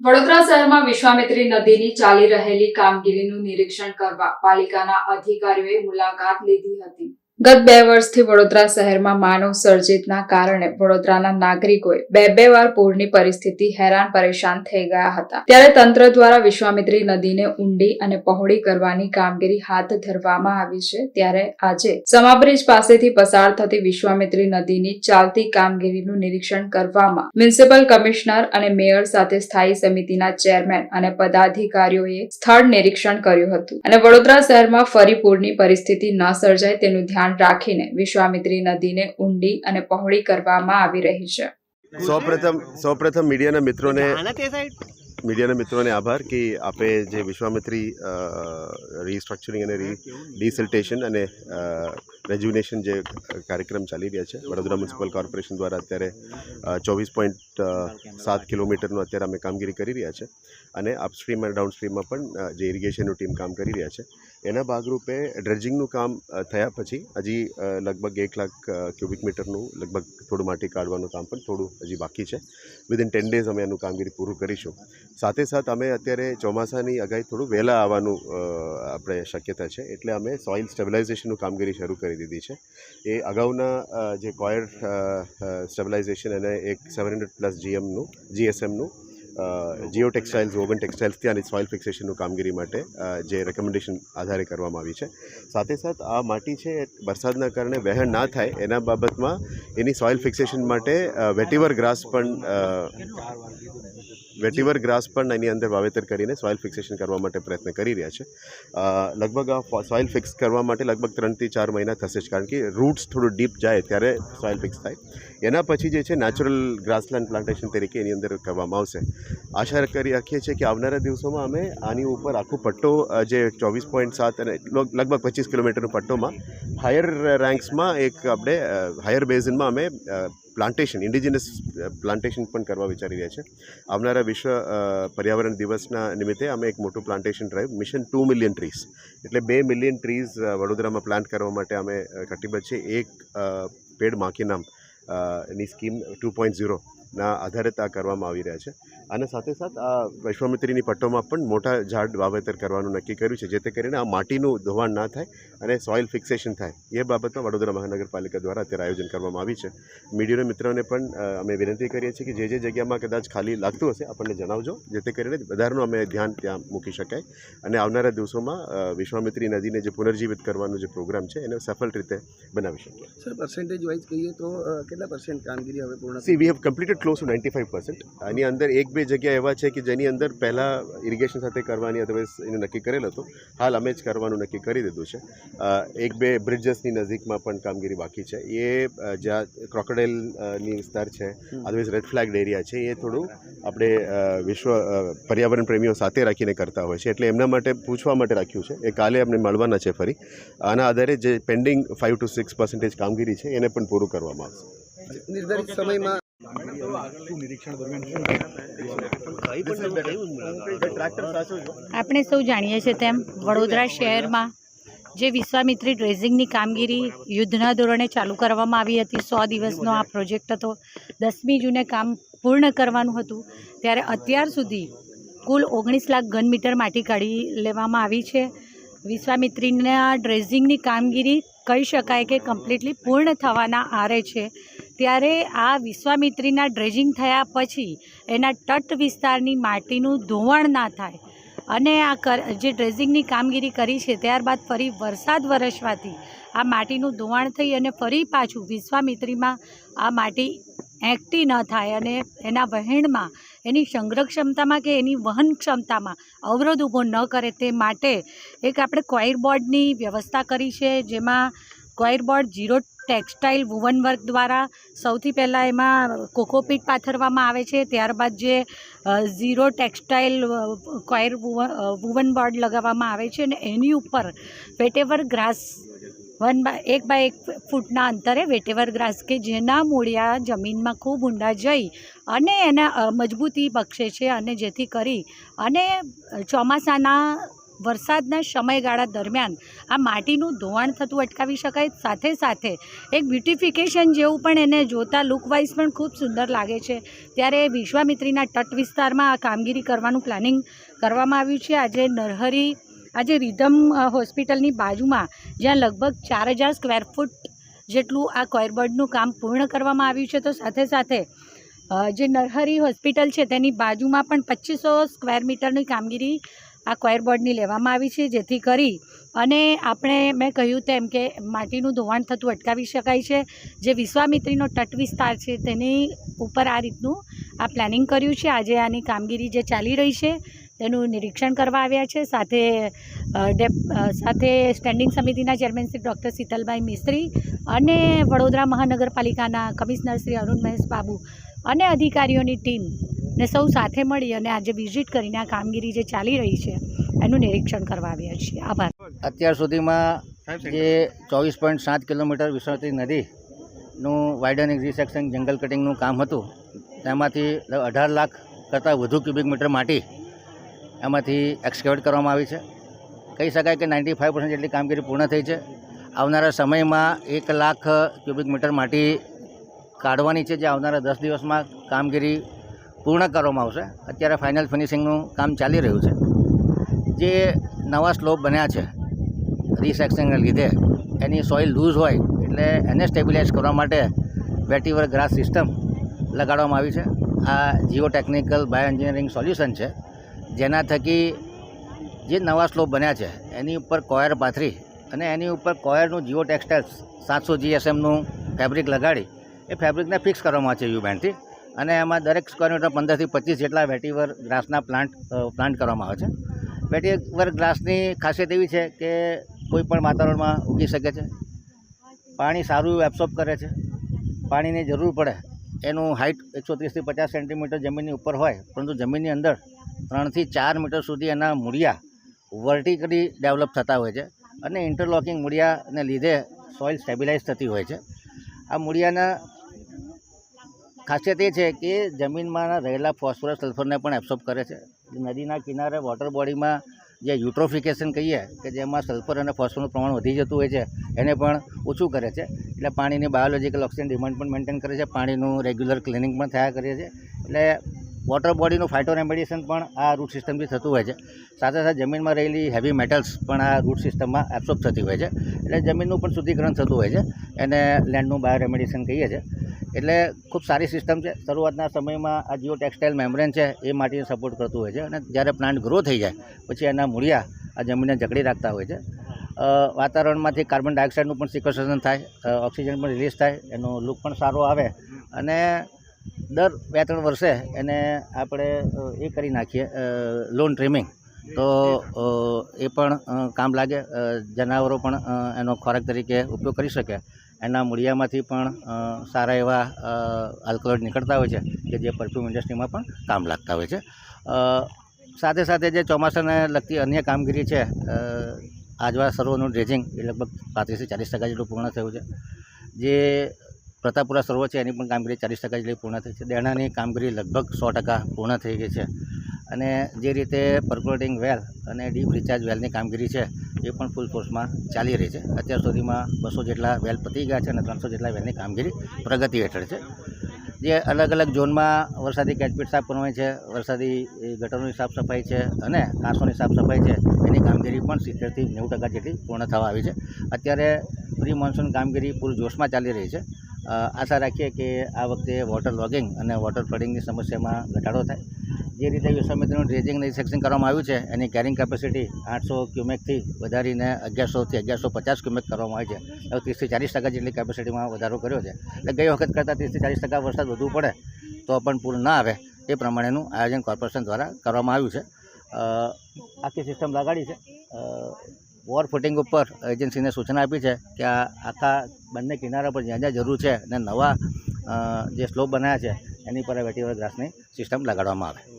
વડોદરા શહેરમાં વિશ્વામિત્રી નદીની ચાલી રહેલી કામગીરીનું નિરીક્ષણ કરવા પાલિકાના અધિકારીઓએ મુલાકાત લીધી હતી. ગત બે વર્ષથી વડોદરા શહેરમાં માનવ સર્જિતના કારણે વડોદરાના નાગરિકોએ બે બે વાર પૂરની પરિસ્થિતિ હેરાન પરેશાન થઈ ગયા હતા. ત્યારે તંત્ર દ્વારા વિશ્વામિત્રી નદીને ઊંડી અને પહોળી કરવાની કામગીરી હાથ ધરવામાં આવી છે. ત્યારે આજે સમાબ્રિજ પાસેથી પસાર થતી વિશ્વામિત્રી નદીની ચાલતી કામગીરીનું નિરીક્ષણ કરવામાં મ્યુનિસિપલ કમિશનર અને મેયર સાથે સ્થાયી સમિતિના ચેરમેન અને પદાધિકારીઓએ સ્થળ નિરીક્ષણ કર્યું હતું અને વડોદરા શહેરમાં ફરી પૂરની પરિસ્થિતિ ન સર્જાય તેનું ધ્યાન રાખીને વિશ્વામિત્રી નદીને ઊંડી અને પહોળી કરવામાં આવી રહી છે. સૌપ્રથમ સૌપ્રથમ મીડિયાના મિત્રોને મીડિયાના મિત્રોને આભાર કે આપે જે વિશ્વામિત્રી રિસ્ટ્રક્ચરિંગ અને રી અને રેજ્યુનેશન જે કાર્યક્રમ ચાલી રહ્યા છે વડોદરા મ્યુનિસિપલ કોર્પોરેશન દ્વારા અત્યારે ચોવીસ પોઈન્ટ સાત કિલોમીટરનું અત્યારે અમે કામગીરી કરી રહ્યા છે. અને અપસ્ટ્રીમ અને ડાઉનસ્ટ્રીમમાં પણ જે ઇરિગેશનનું ટીમ કામ કરી રહ્યા છે. એના ભાગરૂપે ડ્રેજિંગનું કામ થયા પછી હજી લગભગ એક લાખ ક્યુબિક મીટરનું લગભગ થોડું માટી કાઢવાનું કામ પણ થોડું હજી બાકી છે. વિધિન ટેન ડેઝ અમે એનું કામગીરી પૂરું કરીશું. સાથે સાથ અમે અત્યારે ચોમાસાની અગાઈ થોડું વહેલા આવવાનું આપણે શક્યતા છે. એટલે અમે સોઇલ સ્ટેબિલાઇઝેશનનું કામગીરી શરૂ કરી દીધી છે. એ અગાઉના જે કોયર સ્ટેબિલાઇઝેશન અને એક સેવન હંડ્રેડ પ્લસ જીએમનું જીએસએમનું જીઓ ટેક્સટાઇલ્સ વોવન ટેક્સટાઇલ્સથી અને સોઇલ ફિક્સેશનનું કામગીરી માટે જે રેકમેન્ડેશન આધારે કરવામાં આવી છે. સાથે સાથ આ માટી છે, વરસાદના કારણે વહેણ ના થાય, એના બાબતમાં એની સોઇલ ફિક્સેશન માટે વેટીવર ગ્રાસ પણ વેટીવર ગ્રાસ પણ એની અંદર વાવેતર કરીને સોઇલ ફિક્સેશન કરવા માટે પ્રયત્ન કરી રહ્યા છે. લગભગ આ સોઇલ ફિક્સ કરવા માટે લગભગ ત્રણથી ચાર મહિના થશે જ, કારણ કે રૂટ્સ થોડું ડીપ જાય ત્યારે સોઇલ ફિક્સ થાય. એના પછી જે છે નેચરલ ગ્રાસલેન્ડ પ્લાન્ટેશન તરીકે એની અંદર કરવામાં આવશે. આશા કરી રાખીએ છીએ કે આવનારા દિવસોમાં અમે આની ઉપર આખો પટ્ટો જે ચોવીસ પોઈન્ટ સાત અને લગભગ પચીસ કિલોમીટરનો પટ્ટોમાં હાયર રેન્ક્સમાં એક આપણે હાયર બેઝિનમાં અમે પ્લાન્ટેશન ઇન્ડિજિનસ પ્લાન્ટેશન પણ કરવા વિચારી રહ્યા છે. આવનારા વિશ્વ પર્યાવરણ દિવસના નિમિત્તે અમે એક મોટું plantation drive mission two million trees એટલે બે મિલિયન ટ્રીઝ વડોદરામાં પ્લાન્ટ કરવા માટે અમે કટિબદ્ધ છે એક પેડ માખી નામની સ્કીમ ટુ પોઈન્ટ ઝીરોના આધારે આ કરવામાં આવી રહ્યા છે. અને સાથે સાથ, આ વિશ્વામિત્રીની પટ્ટોમાં પણ મોટા ઝાડ વાવેતર કરવાનું નક્કી કર્યું છે, જેથી કરીને આ માટીનું ધોવાણ ના થાય અને સોઇલ ફિક્સેશન થાય. એ બાબતમાં વડોદરા મહાનગરપાલિકા દ્વારા અત્યારે આયોજન કરવામાં આવી છે. મીડિયાના મિત્રોને પણ અમે વિનંતી કરીએ છીએ કે જે જે જગ્યામાં કદાચ ખાલી લાગતું હશે આપણને જણાવજો. જેથી કરીને વધારેનું અમે ધ્યાન ત્યાં મૂકી શકાય. અને આવનારા દિવસોમાં વિશ્વામિત્રી નદીને જે પુનર્જીવિત કરવાનો જે પ્રોગ્રામ છે એને સફળ રીતે બનાવી શકીએ. સર પર્સન્ટેજ વાઇઝ કહીએ તો કેટલા પર્સન્ટ કામગીરી હવે પૂર્ણ see we have completed close to ninety five percent આની અંદર એક બે જગ્યા એવા છે કે જેની અંદર પહેલાં ઇરિગેશન સાથે કરવાની અદરવાઇઝ એનું નક્કી કરેલ હતું. હાલ અમે જ કરવાનું નક્કી કરી દીધું છે. એક બે બ્રિજેસની નજીકમાં પણ કામગીરી બાકી છે. એ જ્યાં ક્રોકોડાઇલની વિસ્તાર છે અદરવાઇઝ રેડ ફ્લેગ એરિયા છે એ થોડું આપણે વિશ્વ પર્યાવરણ પ્રેમીઓ સાથે રાખીને કરતા હોય છે. એટલે એમના માટે પૂછવા માટે રાખ્યું છે. એ કાલે અમને મળવાના છે ફરી. આના આધારે જે pending five two six percentage કામગીરી છે એને પણ પૂરું કરવામાં આવશે. નિર્ધારિત સમયમાં આપણે સૌ જાણીએ છીએ તેમ વડોદરા શહેરમાં જે વિશ્વામિત્રી ડ્રેઝિંગની કામગીરી યુદ્ધના ધોરણે ચાલુ કરવામાં આવી હતી સો દિવસનો આ પ્રોજેક્ટ હતો. દસમી જૂને કામ પૂર્ણ કરવાનું હતું. ત્યારે અત્યાર સુધી કુલ ઓગણીસ લાખ ઘન મીટર માટી કાઢી લેવામાં આવી છે. વિશ્વામિત્રીના ડ્રેઝિંગની કામગીરી કહી શકાય કે કમ્પ્લીટલી પૂર્ણ થવાના આરે છે. ત્યારે આ વિશ્વામિત્રીના ડ્રેજિંગ થયા પછી એના તટ વિસ્તારની માટીનું ધોવાણ ના થાય. અને આ કર, જે ડ્રેઝિંગની કામગીરી કરી છે, ત્યારબાદ ફરી વરસાદ વરસવાથી આ માટીનું ધોવાણ થઈ અને ફરી પાછું વિશ્વામિત્રીમાં આ માટી એકઠી ન થાય અને એના વહેણમાં, એની સંગ્રહ ક્ષમતામાં કે એની વહન ક્ષમતામાં અવરોધ ઊભો ન કરે તે માટે એક આપણે કોઈર બોર્ડની વ્યવસ્થા કરી છે, જેમાં board geo textile woven work દ્વારા સૌથી પહેલાં એમાં કોકોપીટ પાથરવામાં આવે છે. ત્યારબાદ જે zero textile coir woven board લગાવવામાં આવે છે અને એની ઉપર વેટેવર ગ્રાસ વન બાય, એક બાય એક ફૂટના અંતરે વેટેવર ગ્રાસ કે જેના મૂળિયા જમીનમાં ખૂબ ઊંડા જઈ અને એના મજબૂતી બક્ષે છે અને જેથી કરી અને ચોમાસાના વરસાદના સમયગાળા દરમિયાન આ માટીનું ધોવાણ થતું અટકાવી શકાય સાથે સાથે એક બ્યુટિફિકેશન જેવું પણ એને જોતા લુકવાઇઝ પણ ખૂબ સુંદર લાગે છે. ત્યારે વિશ્વામિત્રીના તટ વિસ્તારમાં આ કામગીરી કરવાનું પ્લાનિંગ કરવામાં આવ્યું છે. આજે નરહરી, આજે રિધમ હોસ્પિટલની બાજુમાં જ્યાં લગભગ ચાર હજાર સ્ક્વેર ફૂટ જેટલું આ કોયરબર્ડનું કામ પૂર્ણ કરવામાં આવ્યું છે. તો સાથે સાથે જે નરહરી હોસ્પિટલ છે તેની બાજુમાં પણ પચીસો સ્ક્વેર મીટરની કામગીરી આ કોયરબોર્ડની લેવામાં આવી છે, જેથી કરી અને આપણે મેં કહ્યું તેમ કે માટીનું ધોવાણ થતું અટકાવી શકાય છે. જે વિશ્વામિત્રીનો તટ વિસ્તાર છે, તેની ઉપર આ રીતનું આ પ્લાનિંગ કર્યું છે. આજે આની કામગીરી જે ચાલી રહી છે, તેનું નિરીક્ષણ કરવા આવ્યા છે. સાથે સાથે સ્ટેન્ડિંગ સમિતિના ચેરમેન ડૉક્ટર શીતલભાઈ મિસ્ત્રી અને વડોદરા મહાનગરપાલિકાના કમિશનર શ્રી અરુણ મહેશ બાબુ અને અધિકારીઓની ટીમ ને સૌ સાથે મળી અને આજે વિઝિટ કરીને આ કામગીરી જે ચાલી રહી છે એનું નિરીક્ષણ કરવા આવ્યા છીએ. આભાર. અત્યાર સુધીમાં જે ચોવીસ પોઈન્ટ સાત કિલોમીટર વિશ્વતી નદીનું વાઇડનિંગ રિસેક્શન જંગલ કટિંગનું કામ હતું તેમાંથી અઢાર લાખ કરતાં વધુ ક્યુબિક મીટર માટી એમાંથી એક્સકેવેટ કરવામાં આવી છે. કહી શકાય કે નાઇન્ટી ફાઇવ પર્સન્ટ જેટલી કામગીરી પૂર્ણ થઈ છે. આવનારા સમયમાં એક લાખ ક્યુબિક મીટર માટી કાઢવાની છે જે આવનારા દસ દિવસમાં કામગીરી પૂર્ણ કરવામાં આવશે. અત્યારે ફાઇનલ ફિનિશિંગનું કામ ચાલી રહ્યું છે. જે નવા સ્લોપ બન્યા છે રિસેક્શનને લીધે, એની સોઇલ લૂઝ હોય, એટલે એને સ્ટેબિલાઇઝ કરવા માટે વેટીવર ગ્રાસ સિસ્ટમ લગાડવામાં આવી છે. આ Jio technical bio engineering solution છે. જેના થકી જે નવા સ્લોપ બન્યા છે, એની ઉપર કોયર પાથરી અને એની ઉપર કોયરનું જીઓ ટેક્સટાઇલ્સ સાતસો જીએસએમનું ફેબ્રિક લગાડી, એ ફેબ્રિકને ફિક્સ કરવામાં આવે છે યુ બેન્ડથી અને એમાં દરેક સ્ક્વેર મીટર પંદરથી પચીસ જેટલા વેટીવર ગ્રાસના પ્લાન્ટ પ્લાન્ટ કરવામાં આવે છે. વેટીવર ગ્રાસની ખાસિયત એવી છે કે કોઈ પણ વાતાવરણમાં ઉગી શકે છે. પાણી સારું એબ્સોર્બ કરે છે. પાણીની જરૂર પડે. એનું હાઇટ એકસો ત્રીસથી પચાસ સેન્ટીમીટર જમીનની ઉપર હોય, પરંતુ જમીનની અંદર ત્રણથી ચાર મીટર સુધી એના મૂળિયા વર્ટિકલી ડેવલપ થતા હોય છે અને ઇન્ટરલોકિંગ મૂળિયાને લીધે સોઇલ સ્ટેબિલાઇઝ થતી હોય છે. આ મૂળિયાના ખાસિયત એ છે કે જમીનમાં રહેલા ફોસ્ફરસ સલ્ફરને પણ એબ્સોર્બ કરે છે. નદીના કિનારે વોટર બોડીમાં જે યુટ્રોફિકેશન કહીએ કે જેમાં સલ્ફર અને ફોસ્ફરનું પ્રમાણ વધી જતું હોય છે, એને પણ ઓછું કરે છે. એટલે પાણીની બાયોલોજીકલ ઓક્સિજન ડિમાન્ડ પણ મેન્ટેન કરે છે. પાણીનું રેગ્યુલર ક્લિનિંગ પણ થયા કરે છે. એટલે વોટર બોડીનું ફાઇટો રેમેડિએશન પણ આ રૂટ સિસ્ટમથી થતું હોય છે. સાથે સાથે જમીનમાં રહેલી હેવી મેટલ્સ પણ આ રૂટ સિસ્ટમમાં એબ્સોર્બ થતી હોય છે. એટલે જમીનનું પણ શુદ્ધિકરણ થતું હોય છે. એને લેન્ડનું બાયો રેમેડિએશન કહીએ છીએ એટલે ખૂબ સારી સિસ્ટમ છે. શરૂઆતના સમયમાં આ જીઓ ટેક્સટાઇલ મેમ્બ્રેન છે એ માટીને સપોર્ટ કરતું હોય છે અને જ્યારે પ્લાન્ટ ગ્રો થઈ જાય, પછી એના મૂળિયા આ જમીનને જકડી રાખતા હોય છે. વાતાવરણમાંથી કાર્બન ડાયોક્સાઇડનું પણ સિક્વેસ્ટ્રેશન થાય ઓક્સિજન પણ રિલીઝ થાય, એનો લુક પણ સારો આવે અને દર બે ત્રણ વર્ષે એને આપણે એ કરી નાખીએ લોન ટ્રીમિંગ તો એ પણ કામ લાગે જનાવરો પણ એનો ખોરાક તરીકે ઉપયોગ કરી શકે. એના મૂળિયામાંથી પણ સારા એવા આલ્કોહોલ નીકળતા હોય છે કે જે પરફ્યુમ ઇન્ડસ્ટ્રીમાં પણ કામ લાગતા હોય છે. સાથે સાથે જે ચોમાસાને લગતી અન્ય કામગીરી છે આજવા સરોવરનું ડ્રેજિંગ એ લગભગ પાંત્રીસથી ચાલીસ ટકા જેટલું પૂર્ણ થયું છે. જે પ્રતાપપુરા સરોવર છે એની પણ કામગીરી ચાલીસ ટકા જેટલી પૂર્ણ થઈ છે. દેણાની કામગીરી લગભગ સો ટકા પૂર્ણ થઈ ગઈ છે. અને જે રીતે પર્કોલેટિંગ વેલ અને ડીપ રિચાર્જ વેલની કામગીરી છે, એ પણ ફૂલ ફોર્સમાં ચાલી રહી છે. અત્યાર સુધીમાં બસો જેટલા વેલ પતી ગયા છે અને ત્રણસો જેટલા વેલની કામગીરી પ્રગતિ હેઠળ છે. જે અલગ અલગ ઝોનમાં વરસાદી કેચપીટ સાફ કરવાની છે, વરસાદી ગટરોની સાફ સફાઈ છે અને કાંસોની સાફ સફાઈ છે, એની કામગીરી પણ સિત્તેરથી નેવું ટકા જેટલી પૂર્ણ થવા આવી છે. અત્યારે પ્રી મોન્સૂન કામગીરી પૂર જોશમાં ચાલી રહી છે. આશા રાખીએ કે આ વખતે વોટર લોગિંગ અને વોટર ફ્લડિંગની સમસ્યામાં ઘટાડો થાય. જે રીતે વિશ્વામિત્રીનું ડ્રેજિંગ રિસેક્શન સેક્શન કરવામાં આવ્યું છે, એની કેરિંગ કેપેસિટી આઠસો ક્યુમેકથી વધારીને અગિયારસોથી અગિયારસો પચાસ ક્યુમેક કરવામાં આવી છે. હવે ત્રીસથી ચાલીસ ટકા જેટલી કેપેસિટીમાં વધારો કર્યો છે. એટલે ગઈ વખત કરતાં ત્રીસથી ચાલીસ ટકા વરસાદ વધુ પડે, તો પણ પૂર ના આવે, એ પ્રમાણેનું આયોજન કોર્પોરેશન દ્વારા કરવામાં આવ્યું છે. આખી સિસ્ટમ લગાડી છે. વોર ફૂટિંગ ઉપર એજન્સીને સૂચના આપી છે કે આ આખા બંને કિનારા પર જ્યાં જ્યાં જરૂર છે અને નવા જે સ્લોપ બનાવ્યા છે, એની પર વેટીવર ગ્રાસની સિસ્ટમ લગાડવામાં આવે.